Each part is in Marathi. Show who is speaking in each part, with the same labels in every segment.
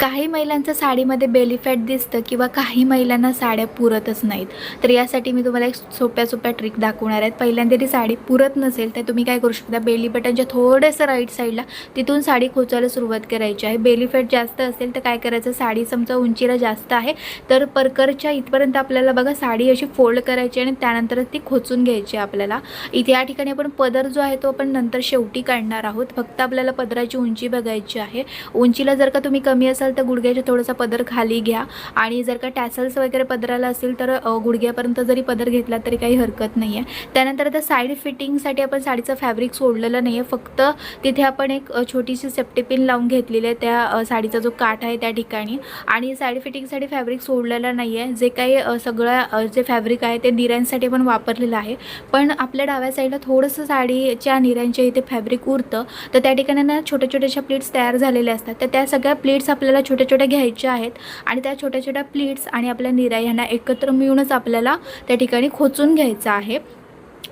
Speaker 1: काही महिलांचं साडीमध्ये बेली फॅट दिसतं किंवा काही महिलांना साड्या पुरतच नाहीत. तर यासाठी मी तुम्हाला एक सोप्या सोप्या ट्रिक दाखवणार आहेत. पहिल्यांदा ती साडी पुरत नसेल तर तुम्ही काय करू शकता? बेली बटनच्या थोडंसं राईट साईडला तिथून साडी खोचायला सुरुवात करायची आहे. बेली फॅट जास्त असेल तर काय करायचं? साडी समजा उंचीला जास्त आहे. तर परकरच्या इथपर्यंत आपल्याला बघा साडी अशी फोल्ड करायची आणि त्यानंतर ती खोचून घ्यायची आपल्याला. इथे या ठिकाणी आपण पदर जो आहे तो आपण नंतर शेवटी काढणार आहोत. फक्त आपल्याला पदराची उंची बघायची आहे. उंचीला जर का तुम्ही कमी असाल तर गुडघ्याच्या थोडासा पदर खाली घ्या. आणि जर का टॅसल्स वगैरे पदराला असेल तर गुडघ्यापर्यंत जरी पदर घेतला तरी काही हरकत नाही आहे त्यानंतर आता साईड फिटिंगसाठी आपण साडीचं फॅब्रिक सोडलेलं नाही आहे फक्त तिथे आपण एक छोटीशी सेफ्टी पिन लावून घेतलेली आहे त्या साडीचा जो काठ आहे त्या ठिकाणी. आणि साडी फिटिंगसाठी फॅब्रिक सोडलेलं नाही आहे जे काही सगळं जे फॅब्रिक आहे ते निऱ्यांसाठी पण वापरलेलं आहे. पण आपल्या डाव्या साईडला थोडंसं साडीच्या निऱ्यांच्या इथे फॅब्रिक उरतं. तर त्या ठिकाणी ना छोट्या छोट्याशा प्लेट्स तयार झालेल्या असतात. तर त्या सगळ्या प्लेट्स आपल्याला छोट्या छोट्या घ्यायच्या आहेत आणि त्या छोट्या छोट्या प्लेट्स आणि आपल्या निरा ह्यांना एकत्र मिळूनच आपल्याला त्या ठिकाणी खोचून घ्यायचं आहे.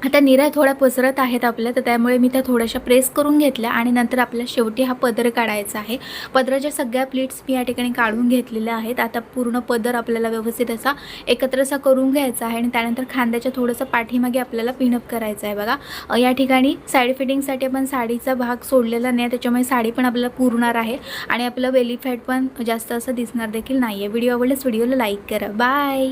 Speaker 1: आता निऱ्या थोड्या पसरत आहेत आपल्या तर त्यामुळे मी त्या थोड्याशा प्रेस करून घेतल्या आणि नंतर आपल्या शेवटी हा पदर काढायचा आहे. पदराच्या सगळ्या प्लेट्स मी या ठिकाणी काढून घेतलेल्या आहेत. आता पूर्ण पदर आपल्याला व्यवस्थित असा एकत्र असा करून घ्यायचा आहे आणि त्यानंतर खांद्याच्या थोडंसं पाठीमागे आपल्याला पिनअप करायचं आहे बघा. या ठिकाणी साईड फिटिंगसाठी आपण साडीचा भाग सोडलेला नाही त्याच्यामुळे साडी पण आपल्याला पुरणार आहे आणि आपलं बेली फॅट पण जास्त असं दिसणार देखील नाही आहे व्हिडिओ आवडल्यास व्हिडिओला लाईक करा. बाय